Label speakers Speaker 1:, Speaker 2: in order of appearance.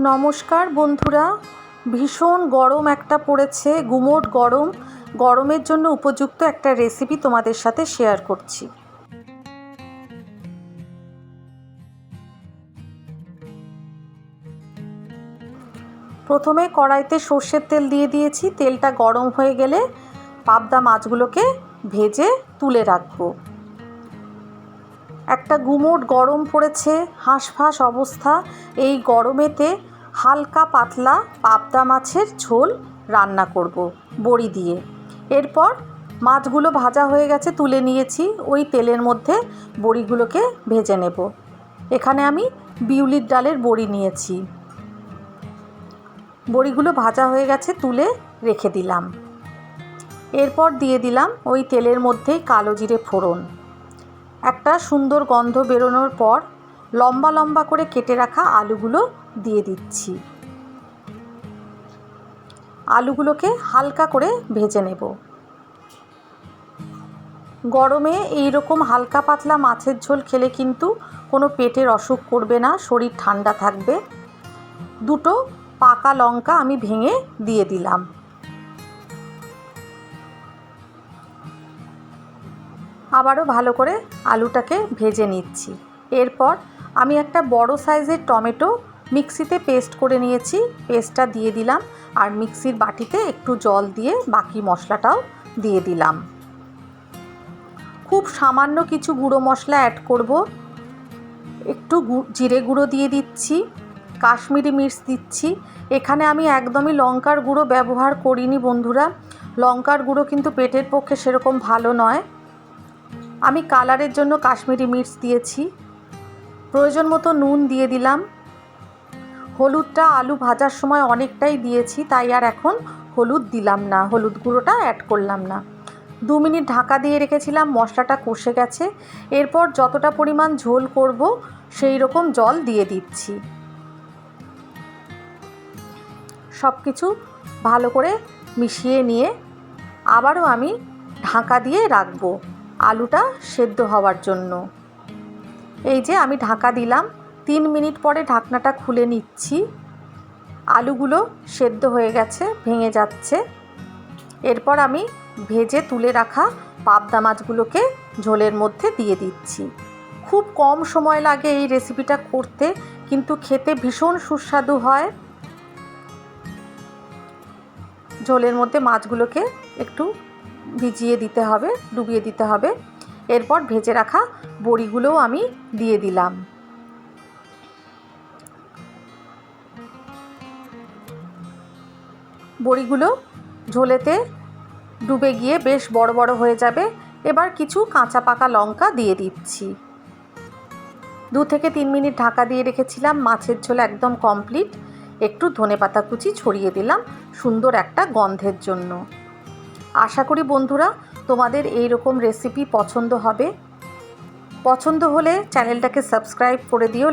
Speaker 1: নমস্কার বন্ধুরা। ভীষণ গরম একটা পড়েছে, গুমোট গরম। গরমের জন্য উপযুক্ত একটা রেসিপি তোমাদের সাথে শেয়ার করছি। প্রথমে কড়াইতে সর্ষের তেল দিয়ে দিয়েছি। তেলটা গরম হয়ে গেলে পাবদা মাছগুলোকে ভেজে তুলে রাখব। একটা গুমোট গরম পড়েছে, হাঁসফাঁস অবস্থা। এই গরমেতে হালকা পাতলা পাবদা মাছের ঝোল রান্না করব বড়ি দিয়ে। এরপর মাছগুলো ভাজা হয়ে গেছে, তুলে নিয়েছি। ওই তেলের মধ্যে বড়িগুলোকে ভেজে নেব। এখানে আমি বিউলির ডালের বড়ি নিয়েছি। বড়িগুলো ভাজা হয়ে গেছে, তুলে রেখে দিলাম। এরপর দিয়ে দিলাম ওই তেলের মধ্যেই কালো জিরে ফোড়ন। একটা সুন্দর গন্ধ বেরোনোর পর লম্বা লম্বা করে কেটে রাখা আলুগুলো দিয়ে দিচ্ছি। আলুগুলোকে হালকা করে ভেজে নেব। গরমে এই রকম হালকা পাতলা মাছের ঝোল খেলে কিন্তু কোনো পেটের অসুখ করবে না, শরীর ঠান্ডা থাকবে। দুটো পাকা লঙ্কা আমি ভেঙে দিয়ে দিলাম। আবারও ভালো করে আলুটাকে ভেজে নিচ্ছি। এরপর আমি একটা বড় সাইজের টমেটো মিক্সিতে পেস্ট করে নিয়েছি। পেস্টটা দিয়ে দিলাম আর মিক্সির বাটিতে একটু জল দিয়ে বাকি মশলাটাও দিয়ে দিলাম। খুব সামান্য কিছু গুঁড়ো মশলা অ্যাড করব। একটু জিরে গুঁড়ো দিয়ে দিচ্ছি, কাশ্মীরি মির্চ দিচ্ছি। এখানে আমি একদমই লঙ্কার গুঁড়ো ব্যবহার করিনি বন্ধুরা। লঙ্কার গুঁড়ো কিন্তু পেটের পক্ষে সেরকম ভালো নয়। আমি কালারের জন্য কাশ্মীরি মির্চ দিয়েছি। প্রয়োজন মতো নুন দিয়ে দিলাম। হলুদটা আলু ভাজার সময় অনেকটাই দিয়েছি, তাই আর এখন হলুদ দিলাম না, হলুদ গুঁড়োটা অ্যাড করলাম না। দু মিনিট ঢাকা দিয়ে রেখেছিলাম, মশলাটা কষে গেছে। এরপর যতটা পরিমাণ ঝোল করব, সেই রকম জল দিয়ে দিচ্ছি। সব কিছু ভালো করে মিশিয়ে নিয়ে আবারও আমি ঢাকা দিয়ে রাখব। আলুটা সেদ্ধ হওয়ার জন্য। এই যে আমি ঢাকা দিলাম, তিন মিনিট পরে ঢাকনাটা খুলে নিচ্ছি। আলুগুলো সেদ্ধ হয়ে গেছে, ভেঙে যাচ্ছে। এরপর আমি ভেজে তুলে রাখা পাবদা মাছগুলোকে ঝোলের মধ্যে দিয়ে দিচ্ছি। খুব কম সময় লাগে এই রেসিপিটা করতে, কিন্তু খেতে ভীষণ সুস্বাদু হয়। ঝোলের মধ্যে মাছগুলোকে একটু ভিজিয়ে দিতে হবে, ডুবিয়ে দিতে হবে। এরপর ভেজে রাখা বড়িগুলোও আমি দিয়ে দিলাম। বড়িগুলো ঝোলেতে ডুবে গিয়ে বেশ বড় বড় হয়ে যাবে। এবার কিছু কাঁচা পাকা লঙ্কা দিয়ে দিচ্ছি। দু থেকে তিন মিনিট ঢাকা দিয়ে রেখেছিলাম, মাছের ঝোল একদম কমপ্লিট একটু ধনে পাতা কুচি ছড়িয়ে দিলাম, সুন্দর একটা গন্ধের জন্য। আশা করি বন্ধুরা তোমাদের এই রকম রেসিপি পছন্দ হবে। পছন্দ হলে চ্যানেলটাকে সাবস্ক্রাইব করে দিও।